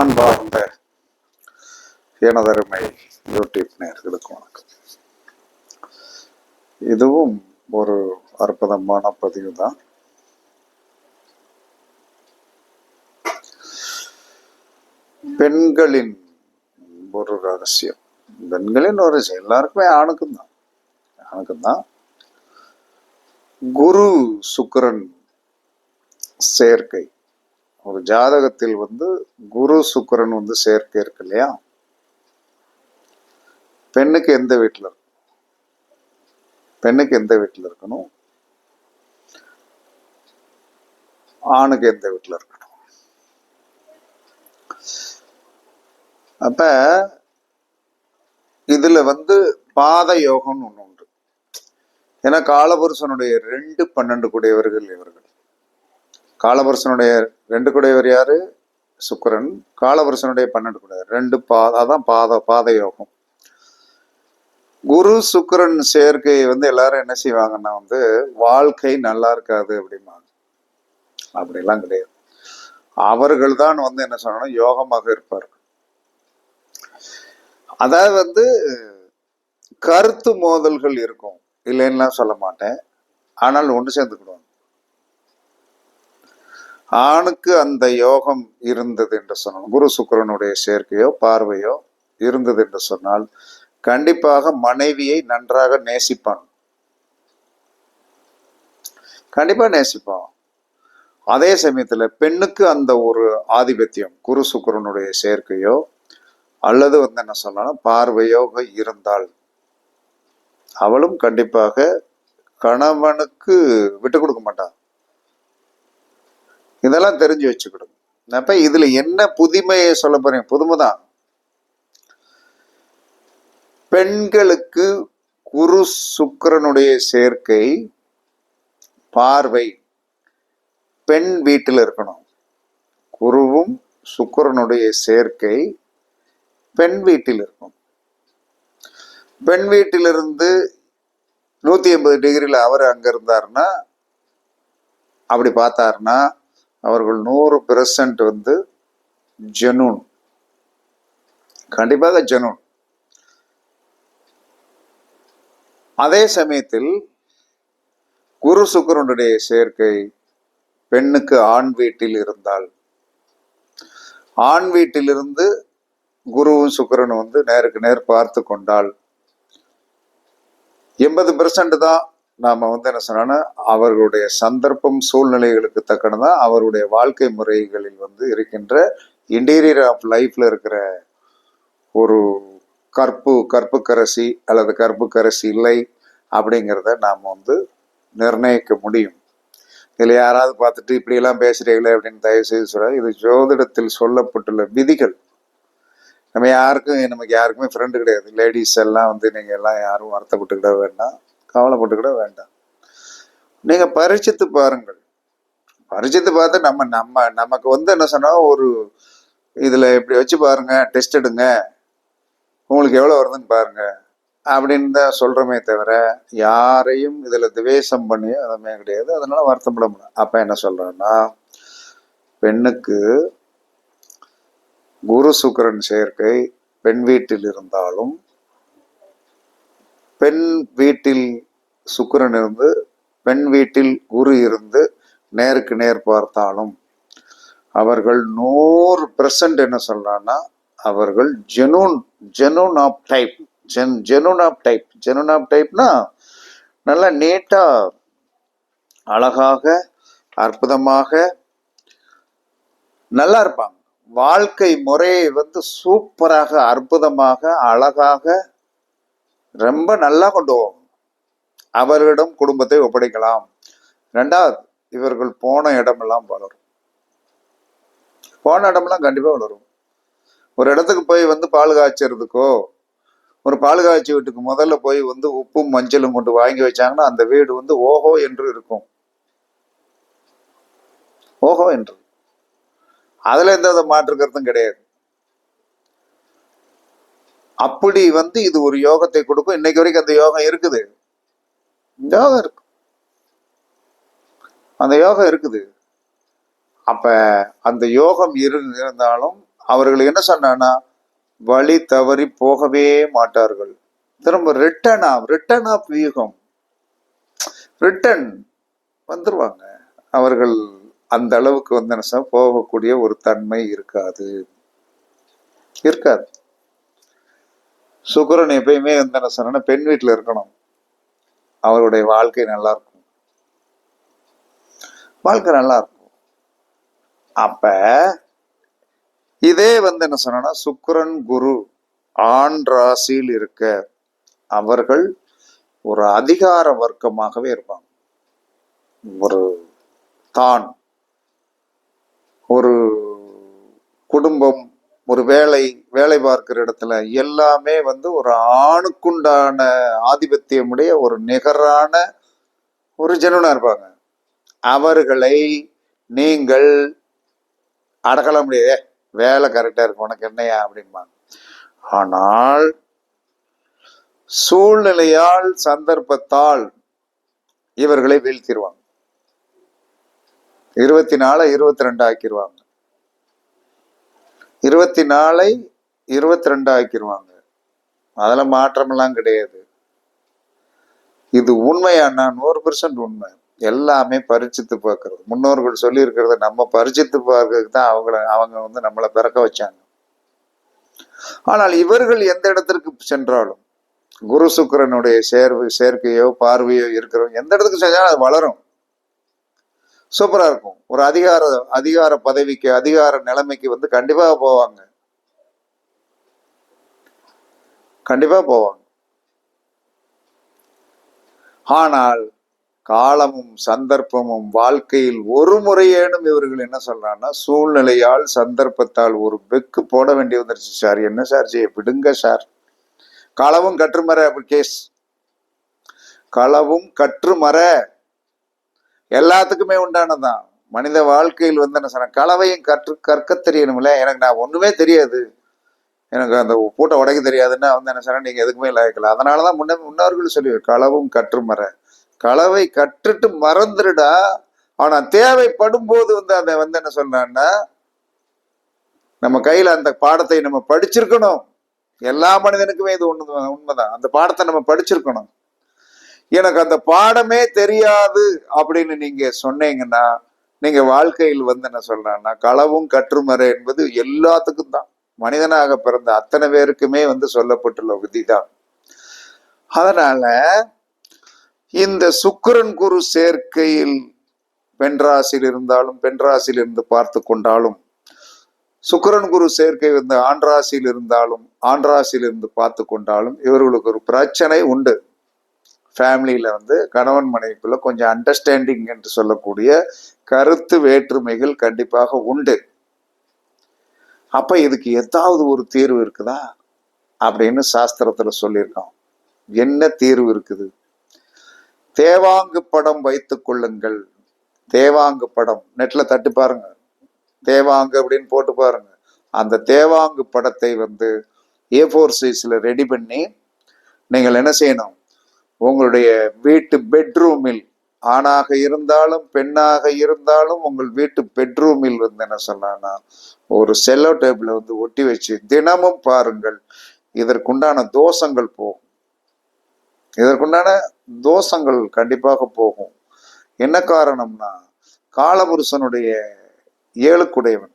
அன்பார்ந்த எனதருமை யூடியூப் நேர்களுக்கு வணக்கம். இதுவும் ஒரு அற்புதமான பதிவு தான் பெண்களின் ஒரு ரகசியம். பெண்களின் ஒரு எல்லாருக்குமே ஆணுக்கும் தான். ஆணுக்கும் தான். குரு சுக்கிரன் சேர்க்கை. ஒரு ஜாதகத்தில் வந்து குரு சுக்கிரன் வந்து சேர்க்கை இருக்கு இல்லையா? பெண்ணுக்கு எந்த வீட்டில் இருக்கும் பெண்ணுக்கு எந்த வீட்டில் இருக்கணும்? ஆணுக்கு எந்த வீட்டில் இருக்கணும்? அப்ப இதுல வந்து பாத யோகம்னு ஒன்று உண்டு. ஏன்னா காலபுருஷனுடைய ரெண்டு பன்னெண்டு கூடியவர்கள் இவர்கள். காலபுருஷனுடைய ரெண்டு கூடையவர் யாரு? சுக்கிரன். காலபுருஷனுடைய பன்னெண்டு கூடையவர். ரெண்டு பாத அதான் பாத பாத யோகம் குரு சுக்கிரன் சேர்க்கை வந்து எல்லாரும் என்ன செய்வாங்கன்னா வந்து வாழ்க்கை நல்லா இருக்காது அப்படிம்பாங்க. அப்படிலாம் கிடையாது. அவர்கள் தான் வந்து என்ன சொல்லணும் யோகமாக இருப்பார்கள். அதாவது வந்து கருத்து மோதல்கள் இருக்கும். இல்லைன்னுலாம் சொல்ல மாட்டேன். ஆனால் ஒன்று சேர்ந்துக்கிடுவாங்க. ஆணுக்கு அந்த யோகம் இருந்தது என்று சொன்னால் குரு சுக்கரனுடைய சேர்க்கையோ பார்வையோ இருந்தது என்று சொன்னால் கண்டிப்பாக மனைவியை நன்றாக நேசிப்பான். கண்டிப்பா நேசிப்பான். அதே சமயத்துல பெண்ணுக்கு அந்த ஒரு ஆதிபத்தியம் குரு சுக்கிரனுடைய சேர்க்கையோ அல்லது வந்து என்ன சொல்லலாம் பார்வையோக இருந்தால். அவளும் கண்டிப்பாக கணவனுக்கு விட்டு கொடுக்க மாட்டான் இதெல்லாம் தெரிஞ்சு வச்சுக்கிடும் அப்ப இதுல என்ன புதுமையை சொல்ல போறேன்? புதுமைதான் பெண்களுக்கு குரு சுக்கரனுடைய சேர்க்கை பார்வை. பெண் வீட்டில் இருக்கணும். குருவும் சுக்கரனுடைய சேர்க்கை பெண் வீட்டில் இருக்கும். பெண் வீட்டிலிருந்து நூத்தி ஐம்பது டிகிரியில் அவர் அங்க இருந்தாருன்னா அப்படி பார்த்தாருன்னா அவர்கள் நூறு பெர்சன்ட் வந்து ஜெனூன். கண்டிப்பாக ஜெனூன். அதே சமயத்தில் குரு சுக்கரனுடைய சேர்க்கை பெண்ணுக்கு ஆண் வீட்டில் இருந்தால். ஆண் வீட்டிலிருந்து குருவும் சுக்கரனும் வந்து நேருக்கு நேர் பார்த்து கொண்டால். எண்பது பெர்சன்ட் தான் நாம் வந்து என்ன சொன்னோன்னா அவர்களுடைய சந்தர்ப்பம் சூழ்நிலைகளுக்கு தக்கனதான் அவருடைய வாழ்க்கை முறைகளில் வந்து இருக்கின்ற இன்டீரியர் ஆஃப் லைஃப்பில் இருக்கிற ஒரு கற்பு கற்புக்கரசி அல்லது கற்புக்கரசி இல்லை அப்படிங்கிறத நாம் வந்து நிர்ணயிக்க முடியும். இதில் யாராவது பார்த்துட்டு இப்படியெல்லாம் பேசுகிறீங்களே அப்படின்னு தயவு செய்து சொல்ல இது ஜோதிடத்தில் சொல்லப்பட்டுள்ள விதிகள். நம்ம யாருக்கும் நமக்கு யாருக்குமே ஃப்ரெண்டு கிடையாது. லேடிஸ் எல்லாம் வந்து நீங்கள் எல்லாம் யாரும் வருத்தப்பட்டுக்கிட வேண்டாம். கவலைப்பட்டுக்கிட வேண்டாம். நீங்கள் பரிசித்து பாருங்கள். பரிசித்து பார்த்து நம்ம நம்ம நமக்கு வந்து என்ன சொன்னா ஒரு இதில் இப்படி வச்சு பாருங்க டெஸ்ட் எடுங்க. உங்களுக்கு எவ்வளோ வருதுன்னு பாருங்க. அப்படின்னு தான் சொல்கிறோமே தவிர யாரையும் இதில் துவேஷம் பண்ணி அதுமே கிடையாது. அதனால வருத்தப்பட முடியும் அப்போ என்ன சொல்கிறேன்னா பெண்ணுக்கு குரு சுக்கரன் சேர்க்கை பெண் வீட்டில் இருந்தாலும் பெண் வீட்டில் சுக்கிரன் இருந்து பெண் வீட்டில் குரு இருந்து நேருக்கு நேர் பார்த்தாலும் அவர்கள் நூறு பெர்சன்ட் என்ன சொல்றான்னா அவர்கள் genuine genuine of type gen genuine of type genuine of டைப்னா நல்லா நீட்டா அழகாக அற்புதமாக நல்லா இருப்பாங்க. வாழ்க்கை முறையை வந்து சூப்பராக அற்புதமாக அழகாக ரொம்ப நல்லா கொண்டு போகும் அவர்களிடம் குடும்பத்தை ஒப்படைக்கலாம். ரெண்டாவது இவர்கள் போன இடமெல்லாம் வளரும். போன இடமெல்லாம் கண்டிப்பாக வளரும். ஒரு இடத்துக்கு போய் வந்து பால் காய்ச்சறதுக்கோ ஒரு பால் காய்ச்சி வீட்டுக்கு முதல்ல போய் வந்து உப்பும் மஞ்சளும் கொண்டு வாங்கி வச்சாங்கன்னா அந்த வீடு வந்து ஓஹோ என்று இருக்கும். ஓஹோ என்று. அதில் எந்த வித மாற்று கருத்தும் கிடையாது. அப்படி வந்து இது ஒரு யோகத்தை கொடுக்கும். இன்னைக்கு வரைக்கும் அந்த யோகம் இருக்குது. யோகம் இருக்கு. அந்த யோகம் இருக்குது. அப்ப அந்த யோகம் இரு இருந்தாலும் அவர்கள் என்ன சொன்னான்னா வழி தவறி போகவே மாட்டார்கள். திரும்ப ரிட்டர்ன் ஆஃப் ரிட்டர்ன் ஆஃப் வியூகம் ரிட்டர்ன் வந்துருவாங்க. அவர்கள் அந்த அளவுக்கு வந்து என்ன போகக்கூடிய ஒரு தன்மை இருக்காது. இருக்காது. சுக்கரன் எப்பயுமே வந்து என்ன சொன்னா பெண் வீட்டுல இருக்கணும். அவருடைய வாழ்க்கை நல்லா இருக்கும் வாழ்க்கை நல்லா இருக்கும் அப்ப இதே வந்து என்ன சொன்னா சுக்கரன் குரு ஆண் ராசியில் இருக்க அவர்கள் ஒரு அதிகார வர்க்கமாகவே இருப்பாங்க. ஒரு தான் ஒரு குடும்பம் ஒரு வேலை வேலை பார்க்கிற இடத்துல எல்லாமே வந்து ஒரு ஆணுக்குண்டான ஆதிபத்தியமுடைய ஒரு நிகரான ஒரு ஜனனா இருப்பாங்க. அவர்களை நீங்கள் அடக்கல முடியாதே. வேலை கரெக்டா இருக்கும் உனக்கு என்னையா அப்படிம்பாங்க. ஆனால் சூழ்நிலையால் சந்தர்ப்பத்தால் இவர்களை வீழ்த்திடுவாங்க இருபத்தி நாலு இருபத்தி ரெண்டு ஆக்கிடுவாங்க இருபத்தி நாலை இருபத்தி ரெண்டு ஆக்கிடுவாங்க அதில் மாற்றமெல்லாம் கிடையாது. இது உண்மையானா நூறு பெர்சன்ட் உண்மை. எல்லாமே பரிச்சித்து பார்க்கறது. முன்னோர்கள் சொல்லியிருக்கிறத நம்ம பரிச்சித்து பார்க்கறதுக்கு தான் அவங்கள அவங்க வந்து நம்மளை பிறக்க வச்சாங்க. ஆனால் இவர்கள் எந்த இடத்திற்கு சென்றாலும் குரு சுக்கிரனுடைய சேர்வு சேர்க்கையோ பார்வையோ இருக்கிறோம் எந்த இடத்துக்கு செஞ்சாலும் அது வளரும். சூப்பராக இருக்கும். ஒரு அதிகார அதிகார பதவிக்கு அதிகார நிலைமைக்கு வந்து கண்டிப்பாக போவாங்க. கண்டிப்பாக போவாங்க. ஆனால் காலமும் சந்தர்ப்பமும் வாழ்க்கையில் ஒரு முறையேனும் இவர்கள் என்ன சொல்றாங்கன்னா சூழ்நிலையால் சந்தர்ப்பத்தால் ஒரு பெக்கு போட வேண்டி வந்துருச்சு சார். என்ன சார் செய்ய? விடுங்க சார். களவும் கற்றுமர கேஸ் களவும் கற்றுமர எல்லாத்துக்குமே உண்டானதுதான். மனித வாழ்க்கையில் வந்து என்ன சொல்றேன் கலவையும் கற்று கற்க தெரியணும்ல. எனக்கு நான் ஒண்ணுமே தெரியாது. எனக்கு அந்த பூட்டை உடைக்க தெரியாதுன்னா வந்து என்ன சொன்னா நீங்க எதுக்குமே லாய்க்கல. அதனாலதான் முன்ன முன்னோர்கள் சொல்லி களவும் கற்றுமர களவை கற்றுட்டு மறந்துடுடா ஆனா தேவைப்படும் போது வந்து அதை வந்து என்ன சொன்னான்னா நம்ம கையில அந்த பாடத்தை நம்ம படிச்சிருக்கணும். எல்லா மனிதனுக்குமே இது ஒன்று உண்மைதான். அந்த பாடத்தை நம்ம படிச்சிருக்கணும். எனக்கு அந்த பாடமே தெரியாது அப்படின்னு நீங்க சொன்னீங்கன்னா நீங்க வாழ்க்கையில் வந்து என்ன சொல்றேன்னா களவும் கற்றுமறை என்பது எல்லாத்துக்கும் தான். மனிதனாக பிறந்த அத்தனை பேருக்குமே வந்து சொல்லப்பட்டுள்ள விதிதான். அதனால இந்த சுக்கரன் குரு சேர்க்கையில் பெண்ராசியில் இருந்தாலும் பெண்ராசியில் இருந்து பார்த்து கொண்டாலும் சுக்கரன் குரு சேர்க்கை வந்து ஆண்ராசியில் இருந்தாலும் ஆண்ராசியில் இருந்து பார்த்து கொண்டாலும் இவர்களுக்கு ஒரு பிரச்சனை உண்டு. ஃபேமிலியில வந்து கணவன் மனைவிக்குள்ள கொஞ்சம் அண்டர்ஸ்டாண்டிங் என்று சொல்லக்கூடிய கருத்து வேற்றுமைகள் கண்டிப்பாக உண்டு. அப்ப இதுக்கு ஏதாவது ஒரு தீர்வு இருக்குதா? அப்படின்னு சாஸ்திரத்துல சொல்லியிருக்கோம் என்ன தீர்வு இருக்குது? தேவாங்கு படம் வைத்துக் கொள்ளுங்கள். தேவாங்கு படம். நெட்ல தட்டு பாருங்க. தேவாங்கு அப்படின்னு போட்டு பாருங்க. அந்த தேவாங்கு படத்தை வந்து ஏ ஃபோர் சைஸ்ல ரெடி பண்ணி நீங்கள் என்ன செய்யணும்? உங்களுடைய வீட்டு பெட்ரூமில் ஆணாக இருந்தாலும் பெண்ணாக இருந்தாலும் உங்கள் வீட்டு பெட்ரூமில் வந்து என்ன சொன்னா ஒரு செல்லோ டேபிளை வந்து ஒட்டி வச்சு தினமும் பாருங்கள் இதற்குண்டான தோஷங்கள் போகும். இதற்குண்டான தோஷங்கள் கண்டிப்பாக போகும். என்ன காரணம்னா காலபுருஷனுடைய ஏழுக்குடையவன்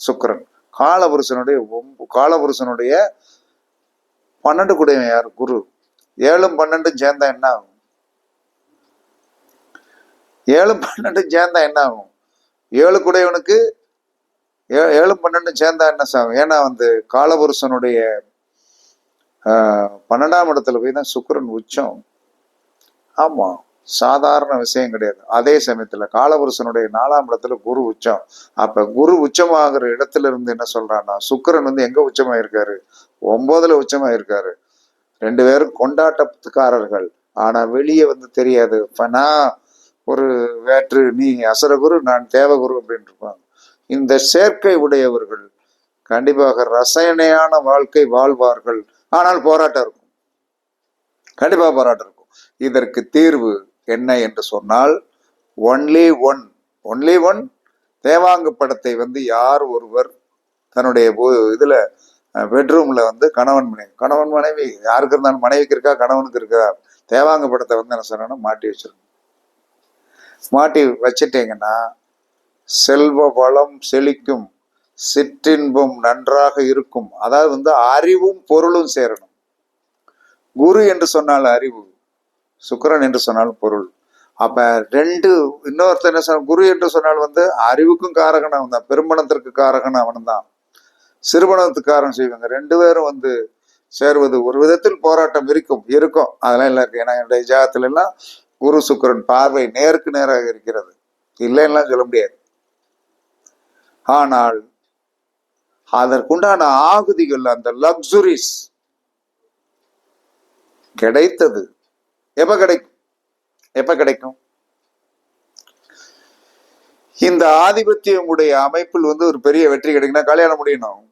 சுக்கரன். காலபுருஷனுடைய ஒம்பு காலபுருஷனுடைய பன்னெண்டு குடையவன் யார்? குரு. ஏழும் பன்னெண்டும் சேர்ந்தா என்ன ஆகும்? ஏழு பன்னெண்டு சேர்ந்தா என்ன ஆகும்? ஏழு குடையவனுக்கு ஏ- ஏழு பன்னெண்டு சேர்ந்தா என்ன ஆகும் ஏன்னா வந்து காலபுருஷனுடைய ஆஹ், பன்னெண்டாம் இடத்துல போய் தான் சுக்கிரன் உச்சம். ஆமா சாதாரண விஷயம் கிடையாது. அதே சமயத்துல காலபுருஷனுடைய நாலாம் இடத்துல குரு உச்சம். அப்ப குரு உச்சமாகிற இடத்துல இருந்து என்ன சொல்றான்னா சுக்கிரன் வந்து எங்க உச்சமாயிருக்காரு? ஒம்போதில் உச்சமாயிருக்காரு. ரெண்டு பேரும் கொண்டாட்டத்துக்காரர்கள். ஆனா வெளியே வந்து தெரியாது. இப்போ நான் ஒரு வேற்று நீ அசரகுரு நான் தேவகுரு அப்படின்னு இருப்பாங்க இந்த சேர்க்கை உடையவர்கள் கண்டிப்பாக ரசனையான வாழ்க்கை வாழ்வார்கள். ஆனால் போராட்டம் இருக்கும். கண்டிப்பாக போராட்டம் இருக்கும். இதற்கு தீர்வு என்ன என்று சொன்னால் ஒன்லி ஒன் ஒன்லி ஒன் தேவாங்கு படத்தை வந்து யார் ஒருவர் தன்னுடைய பு- இதுல பெட்ரூம்ல வந்து கணவன் மனைவி கணவன் மனைவி யாருக்கு இருந்தாலும் மனைவிக்கு இருக்கா கணவனுக்கு இருக்கா? தேவாங்க படத்தை வந்து என்ன சொன்னா மாட்டி வச்சிருக்கணும் மாட்டி வச்சிட்டீங்கன்னா செல்வ வளம் செழிக்கும் சிற்றின்பம் நன்றாக இருக்கும். அதாவது வந்து அறிவும் பொருளும் சேரணும். குரு என்று சொன்னால் அறிவு சுக்கரன் என்று சொன்னால் பொருள். அப்ப ரெண்டு இன்னொருத்தர் என்ன சொன்ன குரு என்று சொன்னால் வந்து அறிவுக்கும் காரகன் அவன் தான் பெருமணத்திற்கு காரகன் அவன் தான். சிறுமணத்துக்கு காரணம் செய்வாங்க. ரெண்டு பேரும் வந்து சேருவது ஒரு விதத்தில் போராட்டம் இருக்கும் இருக்கும். அதெல்லாம் இல்லை இருக்கு ஏன்னா என்னுடைய ஜாகத்துல எல்லாம் குரு சுக்கிரன் பார்வை நேருக்கு நேராக இருக்கிறது. இல்லைன்னா சொல்ல முடியாது. ஆனால் அதற்குண்டான ஆகுதிகள் அந்த லக்ஸுரிஸ் கிடைத்தது. எப்ப கிடைக்கும்? எப்ப கிடைக்கும்? இந்த ஆதிபத்தியம் உடைய அமைப்பில் வந்து ஒரு பெரிய வெற்றி கிடைக்குன்னா கல்யாணம் முடியணும்.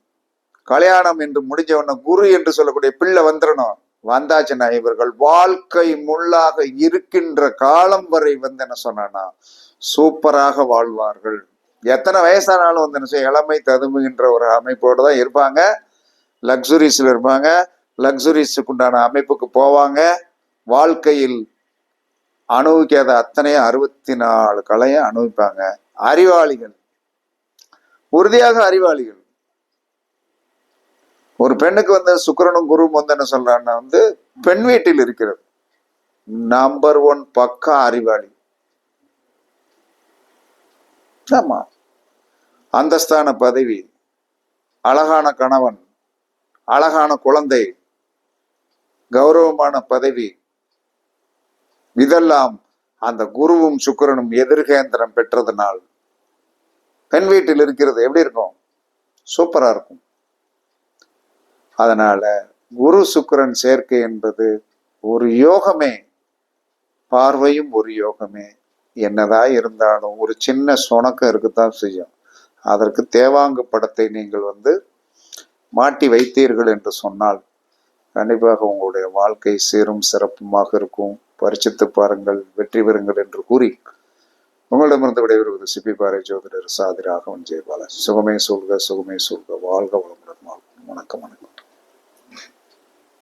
கல்யாணம் என்று முடிஞ்ச உடனே குரு என்று சொல்லக்கூடிய பிள்ளை வந்துடணும். வந்தாச்சுன்னா இவர்கள் வாழ்க்கை முள்ளாக இருக்கின்ற காலம் வரை வந்து என்ன சொன்னா சூப்பராக வாழ்வார்கள். எத்தனை வயசானாலும் வந்து என்ன செய்ய இளமை ததும்புகின்ற ஒரு அமைப்போடு தான் இருப்பாங்க. லக்ஸுரிஸில் இருப்பாங்க. லக்ஸுரிஸுக்கு உண்டான அமைப்புக்கு போவாங்க. வாழ்க்கையில் அனுபவிக்காத அத்தனையும் அறுபத்தி நாலு கலையும் அனுபவிப்பாங்க. அறிவாளிகள். உறுதியாக அறிவாளிகள். ஒரு பெண்ணுக்கு வந்து சுக்கிரனும் குருவும் வந்து என்ன சொல்றான்னா வந்து பெண் வீட்டில் இருக்கிறது. நம்பர் ஒன் பக்கா அறிவாளி. ஆமா. அந்தஸ்தான பதவி. அழகான கணவன். அழகான குழந்தை. கௌரவமான பதவி. இதெல்லாம் அந்த குருவும் சுக்கிரனும் எதிர்கேந்திரம் பெற்றதுனால் பெண் வீட்டில் இருக்கிறது எப்படி இருக்கும்? சூப்பரா இருக்கும். அதனால் குரு சுக்கிரன் சேர்க்கை என்பது ஒரு யோகமே. பார்வையும் ஒரு யோகமே. என்னதான் இருந்தாலும் ஒரு சின்ன சுணக்கம் இருக்கத்தான் செய்யும். அதற்கு தேவாங்கு படத்தை நீங்கள் வந்து மாட்டி வைத்தீர்கள் என்று சொன்னால் கண்டிப்பாக உங்களுடைய வாழ்க்கை சீரும் சிறப்புமாக இருக்கும். பரிசித்து பாருங்கள் வெற்றி பெறுங்கள் என்று கூறி உங்களிடமிருந்து விடைபெறுவது சிப்பி பாறை ஜோதிடர் சாதி ராகவன் ஜெயபாலன். சுகமே சொல்க சுகமே சொல்க வாழ்க வளம்